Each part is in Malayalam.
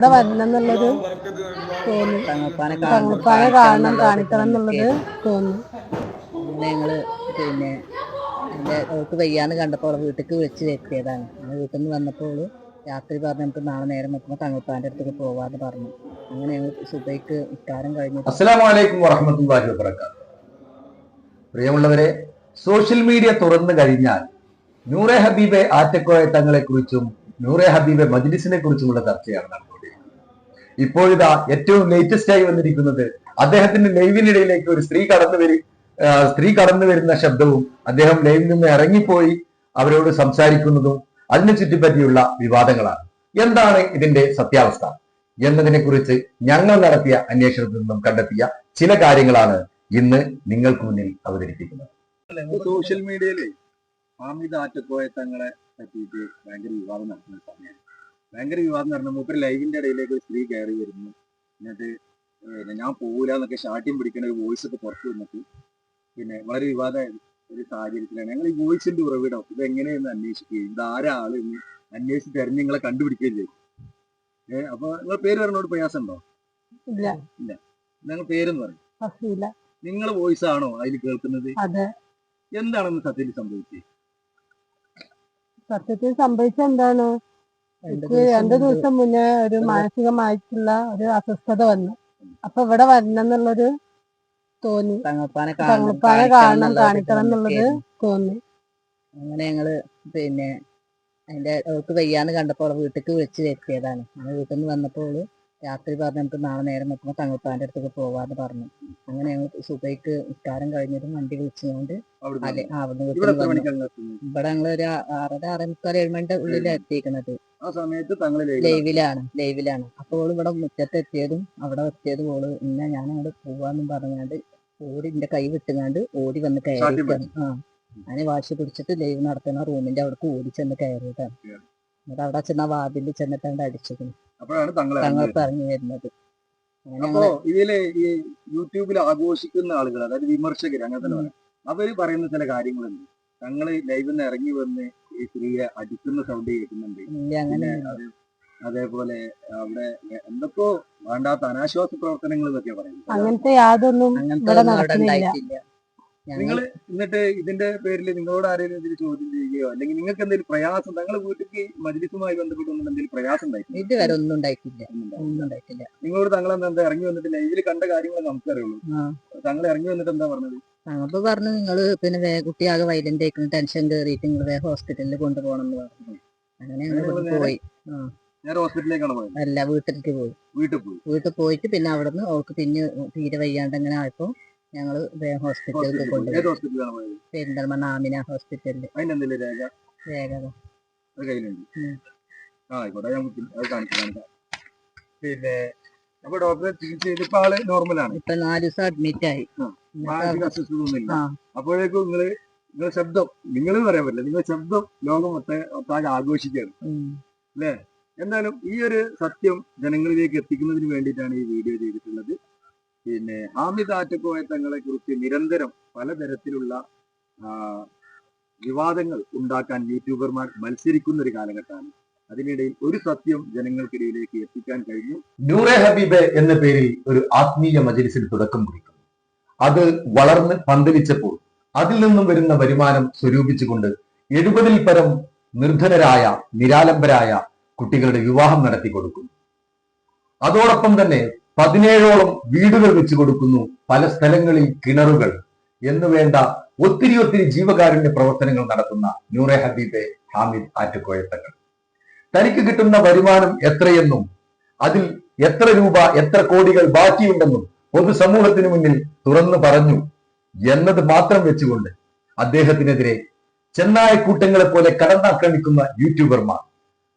ഇവിടെ വരണം എന്നുള്ളൊരു തോന്നി തങ്ങപ്പാനെ കാണണം കാണിക്കണം എന്നുള്ളത് തോന്നി പിന്നെ ഞങ്ങൾ പിന്നെ എന്റെ അവൾക്ക് വയ്യാന്ന് കണ്ടപ്പോൾ അവളെ വീട്ടിലേക്ക് വിളിച്ച് വരുത്തിയതാണ്. ഞങ്ങൾ വീട്ടിൽ നിന്ന് വന്നപ്പോൾ രാത്രി പറഞ്ഞു നമുക്ക് നാളെ നേരം വെക്കുമ്പോൾ തങ്ങപ്പാന്റെ അടുത്തേക്ക് പോവാന്ന് പറഞ്ഞു. അങ്ങനെ ഞങ്ങൾ സുബൈക്ക് ഇക്കാരം കഴിഞ്ഞു. അസ്സലാമു അലൈക്കും വറഹമത്തല്ലാഹി വബറകാത്ത് പ്രിയമുള്ളവരെ സോഷ്യൽ മീഡിയ തുറന്നു കഴിഞ്ഞാൽ നൂറെ ഹബീബെ ആറ്റക്കോയ തങ്ങളെ കുറിച്ചും നൂറെ ഹബീബെ മജ്ലിസിനെ കുറിച്ചുമുള്ള ചർച്ചയാണ് നടന്നുകൊണ്ടിരിക്കുന്നത് ഇപ്പോഴിതാ ഏറ്റവും ലേറ്റസ്റ്റ് ആയി വന്നിരിക്കുന്നത് അദ്ദേഹത്തിന്റെ ലൈവിനിടയിലേക്ക് ഒരു സ്ത്രീ കടന്നു വരി സ്ത്രീ കടന്നു വരുന്ന ശബ്ദവും അദ്ദേഹം ലൈവിൽ നിന്ന് ഇറങ്ങിപ്പോയി അവരോട് സംസാരിക്കുന്നതും അതിനെ ചുറ്റിപ്പറ്റിയുള്ള വിവാദങ്ങളാണ്. എന്താണ് ഇതിന്റെ സത്യാവസ്ഥ? എന്നതിനെ കുറിച്ച് ഞങ്ങൾ നടത്തിയ അന്വേഷണത്തിൽ നിന്നും കണ്ടെത്തിയ ചില കാര്യങ്ങളാണ് ഇന്ന് നിങ്ങൾക്ക് മുന്നിൽ അവതരിപ്പിക്കുന്നത്. സോഷ്യൽ മീഡിയയിൽ ആമിത ആറ്റക്കോയ തങ്ങളെ പറ്റിയിട്ട് ഭയങ്കര വിവാദം നടക്കുന്ന സമയമാണ്. ഭയങ്കര വിവാദം നടന്നു. മൂപ്പര് ലൈവിന്റെ ഇടയിലേക്ക് ഒരു സ്ത്രീ കയറി വരുന്നു. എന്നിട്ട് ഞാൻ പോകില്ല എന്നൊക്കെ ഷാട്ടിയും പിടിക്കുന്ന ഒരു വോയിസ് ഒക്കെ പുറത്തു വന്നിട്ട് പിന്നെ വളരെ വിവാദ ഒരു സാഹചര്യത്തിലാണ്. ഞങ്ങൾ ഈ വോയിസിന്റെ ഉറവിടം ഇത്. എങ്ങനെയെന്ന് അന്വേഷിക്കുകയും ഇത് ആരാ ആൾ എന്ന് അന്വേഷിച്ച് തെരഞ്ഞ് നിങ്ങളെ കണ്ടുപിടിക്കുകയും ചെയ്യും ഏഹ് അപ്പൊ നിങ്ങൾ പേര് പറഞ്ഞോട് പ്രയാസം ഉണ്ടോ ഇല്ല. നിങ്ങൾ പേരെന്ന് പറയും. നിങ്ങൾ നിങ്ങളെ വോയിസ് ആണോ അതിൽ കേൾക്കുന്നത്? എന്താണെന്ന് സത്യത്തിൽ സംഭവിച്ചത് സത്യത്തിൽ സംഭവിച്ച എന്താണ്? രണ്ട് എനിക്ക് രണ്ടു ദിവസം മുന്നേ ഒരു മാനസികമായിട്ടുള്ള ഒരു അസ്വസ്ഥത വന്നു. അപ്പൊ ഇവിടെ വരണം എന്നുള്ളൊരു തോന്നി. തങ്ങപ്പാനെ തങ്ങപ്പാനെ കാണണം കാണിക്കണം എന്നുള്ളത് തോന്നി. അങ്ങനെ ഞങ്ങൾ പിന്നെ അതിന്റെ അവൾക്ക് വയ്യാന്ന് കണ്ടപ്പോൾ അവളെ വീട്ടിലേക്ക് വിളിച്ച് വരുത്തിയതാണ്. ഞങ്ങൾ വീട്ടിൽ നിന്ന് വന്നപ്പോൾ രാത്രി പറഞ്ഞ് നമുക്ക് നാളെ നേരം നോക്കുമ്പോൾ തങ്ങപ്പാന്റെ അടുത്തേക്ക് പോവാന്ന് പറഞ്ഞു. അങ്ങനെ ഞങ്ങൾ സുബൈക്ക് ഇക്കാരം കഴിഞ്ഞിട്ട് വണ്ടി വിളിച്ചുകൊണ്ട് അവിടെ അല്ലെ അവിടുന്ന് ഇവിടെ വീട്ടിൽ ഇവിടെ ഞങ്ങൾ ഒരു ആറര ആറേ മുക്കാൽ ഏഴ് മണിന്റെ ഉള്ളിൽ എത്തിയിരിക്കുന്നത് ആ സമയത്ത് തങ്ങൾ ലൈവിലാണ്. ലൈവിലാണ് അപ്പോൾ ഓൾ ഇവിടെ മുറ്റത്ത് എത്തിയതും അവിടെ എത്തിയതും ഓൾ ഇന്ന ഞാൻ അവിടെ പോവാന്നും പറഞ്ഞാണ്ട് ഓടി എന്റെ കൈ വിട്ടുങ്ങാണ്ട് ഓടി വന്ന് കയറിയിട്ടാണ്. കയറി ആ ഞാൻ വാശി പിടിച്ചിട്ട് ലൈവ് നടത്തുന്ന റൂമിന്റെ അവിടെ ഓടി ചെന്ന് കയറിയതാണ് എന്നിട്ട് അവിടെ ചെന്ന വാതിൽ ചെന്നിട്ടാണ്ട് അടിച്ചിരുന്നു അപ്പോഴാണ് തങ്ങൾ പറഞ്ഞു വരുന്നത്. അപ്പോ ഇതിൽ ഈ യൂട്യൂബിൽ ആഘോഷിക്കുന്ന ആളുകൾ അതായത് വിമർശകർ അങ്ങനെ തന്നെ പറയാം. അവർ പറയുന്ന ചില കാര്യങ്ങളുണ്ട്. തങ്ങൾ ലൈവിൽ നിന്ന് ഇറങ്ങി വന്ന് ഈ സ്ത്രീയെ അടിക്കുന്ന സൗണ്ട് കേൾക്കുന്നുണ്ട്. ഇല്ല അങ്ങനെ അതേപോലെ അവിടെ എന്തൊക്കെയോ വേണ്ടാത്ത അനാശ്വാസ പ്രവർത്തനങ്ങൾ എന്നൊക്കെ പറയുന്നത്. അങ്ങനത്തെ യാതൊന്നും നിങ്ങൾ എന്നിട്ട് ഇതിന്റെ പേരിൽ നിങ്ങളോട് ആരെങ്കിലും ഇതിൽ ചോദ്യം ചെയ്യുകയോ അല്ലെങ്കിൽ നിങ്ങൾക്ക് എന്തെങ്കിലും പ്രയാസം തങ്ങൾ വീട്ടിലേക്ക് മജിലിസുമായി ബന്ധപ്പെട്ടുകൊണ്ട് എന്തെങ്കിലും പ്രയാസം ഉണ്ടായിട്ടില്ല ഇതുവരെ ഒന്നും ഉണ്ടായിട്ടില്ല. ഒന്നും ഉണ്ടായിട്ടില്ല. നിങ്ങളോട് തങ്ങൾ എന്താ ഇറങ്ങി വന്നിട്ടില്ല? ഇതിൽ കണ്ട കാര്യങ്ങൾ നമുക്കറിയുള്ളൂ. തങ്ങൾ ഇറങ്ങി വന്നിട്ട് എന്താ പറഞ്ഞത്? അപ്പൊ പറഞ്ഞു നിങ്ങൾ പിന്നെ വേ ആകെ വൈലന്റ് ആയിക്കുന്നു ടെൻഷൻ കയറിയിട്ട് നിങ്ങൾ വേഗം ഹോസ്പിറ്റലിൽ കൊണ്ടുപോകണം എന്ന് പറഞ്ഞു. അങ്ങനെ ഞങ്ങൾ പോയി. അല്ല വീട്ടിലേക്ക് പോയി. വീട്ടിൽ പോയി. വീട്ടിൽ പോയിട്ട് പിന്നെ അവിടുന്ന് അവൾക്ക് പിന്നെ തീരെ വയ്യാണ്ട് അങ്ങനെ ആയപ്പോ ഞങ്ങൾ വേഗം ഹോസ്പിറ്റലിൽ ഹോസ്പിറ്റലിൽ പോയി. കൊണ്ടുപോയി. പെരിന്തൽമണ്ണ ആമിന രേഖ? കാണിച്ചു കാണിക്കാം പിന്നെ അപ്പൊ ഡോക്ടറെ ചികിത്സ ചെയ്തിപ്പോ ആൾ നോർമലാണ് ഇപ്പൊ നാല് ദിവസം അഡ്മിറ്റ് ആയി. മാനസിക അപ്പോഴേക്കും നിങ്ങൾ നിങ്ങളെ ശബ്ദം നിങ്ങൾ പറയാൻ പറ്റില്ല നിങ്ങളുടെ ശബ്ദം ലോകം ഒത്ത ഒട്ടാകെ ആഘോഷിക്കുകയാണ്. അല്ലേ? എന്തായാലും ഈ ഒരു സത്യം ജനങ്ങളിലേക്ക് എത്തിക്കുന്നതിന് വേണ്ടിയിട്ടാണ് ഈ വീഡിയോ ചെയ്തിട്ടുള്ളത്. പിന്നെ ഹാമിദ് ആറ്റക്കോയ തങ്ങളെ കുറിച്ച് നിരന്തരം പലതരത്തിലുള്ള വിവാദങ്ങൾ ഉണ്ടാക്കാൻ യൂട്യൂബർമാർ മത്സരിക്കുന്ന ഒരു കാലഘട്ടമാണ്. അതിനിടയിൽ ഒരു സത്യം ജനങ്ങൾക്കിടയിലേക്ക് എത്തിക്കാൻ കഴിഞ്ഞു. നൂറെ ഹബീബെ എന്ന പേരിൽ ഒരു ആത്മീയ മജലിസിന് തുടക്കം കുറിക്കുന്നു. അത് വളർന്ന് പന്തലിച്ചപ്പോൾ അതിൽ നിന്നും വരുന്ന വരുമാനം സ്വരൂപിച്ചുകൊണ്ട് എഴുപതിൽ പരം നിർധനരായ നിരാലംബരായ കുട്ടികളുടെ വിവാഹം നടത്തി കൊടുക്കുന്നു അതോടൊപ്പം തന്നെ പതിനേഴോളം വീടുകൾ വെച്ചു കൊടുക്കുന്നു പല സ്ഥലങ്ങളിൽ കിണറുകൾ എന്ന് വേണ്ട ഒത്തിരി ഒത്തിരി ജീവകാരുണ്യ പ്രവർത്തനങ്ങൾ നടത്തുന്ന നൂറെ ഹബീബെ ഹാമിദ് ആറ്റുകോയത്തങ്ങൾ. തനിക്ക് കിട്ടുന്ന വരുമാനം എത്രയെന്നും അതിൽ എത്ര രൂപ എത്ര കോടികൾ ബാക്കിയുണ്ടെന്നും പൊതുസമൂഹത്തിന് മുന്നിൽ തുറന്നു പറഞ്ഞു എന്നത് മാത്രം വെച്ചുകൊണ്ട് അദ്ദേഹത്തിനെതിരെ ചെന്നായ കൂട്ടങ്ങളെ പോലെ കടന്നാക്രമിക്കുന്ന യൂട്യൂബർമാർ.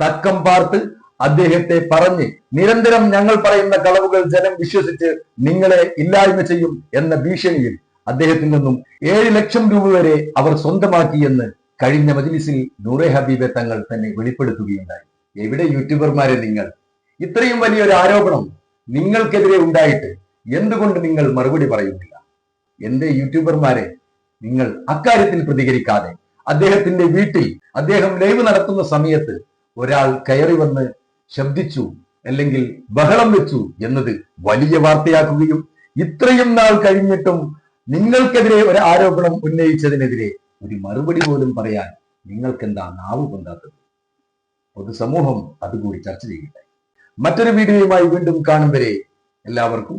തക്കം പാർത്ത് അദ്ദേഹത്തെ പറഞ്ഞ് നിരന്തരം ഞങ്ങൾ പറയുന്ന കളവുകൾ ജനം വിശ്വസിച്ച് നിങ്ങളെ ഇല്ലായ്മ ചെയ്യും എന്ന ഭീഷണിയിൽ അദ്ദേഹത്തിൽ നിന്നും ഏഴ് ലക്ഷം രൂപ വരെ അവർ സ്വന്തമാക്കിയെന്ന് കഴിഞ്ഞ മജ്ലിസിൽ നൂറെ ഹബീബെ തങ്ങൾ തന്നെ വെളിപ്പെടുത്തുകയുണ്ടായി. എവിടെ യൂട്യൂബർമാരെ നിങ്ങൾ? ഇത്രയും വലിയൊരു ആരോപണം നിങ്ങൾക്കെതിരെ ഉണ്ടായിട്ട് എന്തുകൊണ്ട് നിങ്ങൾ മറുപടി പറയുന്നില്ല? എന്റെ യൂട്യൂബർമാരെ നിങ്ങൾ അക്കാര്യത്തിൽ പ്രതികരിക്കാതെ അദ്ദേഹത്തിന്റെ വീട്ടിൽ അദ്ദേഹം ലൈവ് നടത്തുന്ന സമയത്ത് ഒരാൾ കയറി വന്ന് ശബ്ദിച്ചു അല്ലെങ്കിൽ ബഹളം വെച്ചു എന്നത് വലിയ വാർത്തയാക്കുകയും ഇത്രയും നാൾ കഴിഞ്ഞിട്ടും നിങ്ങൾക്കെതിരെ ഒരു ആരോപണം ഉന്നയിച്ചതിനെതിരെ ഒരു മറുപടി പോലും പറയാൻ നിങ്ങൾക്കെന്താ നാവ് പൊന്താത്തത്? പൊതുസമൂഹം അതുകൂടി ചർച്ച ചെയ്യട്ടെ. മറ്റൊരു വീഡിയോയുമായി വീണ്ടും കാണും വരെ എല്ലാവർക്കും